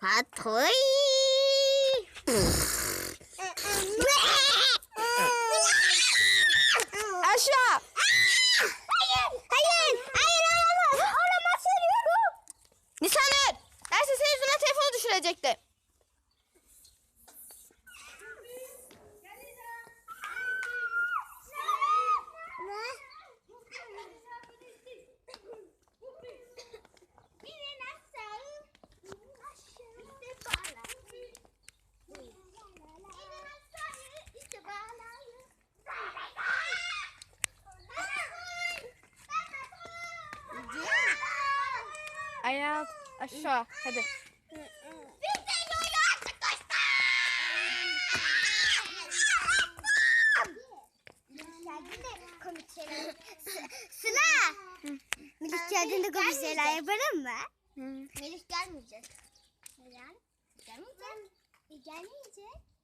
Hatoy. Aşağı. Hayır, hayır, hayır hayır, hayır, hayır, ne olamaz. Olamaz sürüyorum. Nisanur, derse senin yüzüne telefonu düşürecekti. Aşağı hadi. Sıla. Melih geldiğinde komik şeyler yapalım mı? Melih gelmeyecek. Neden? Gelmeyecek. E, gelmeyecek.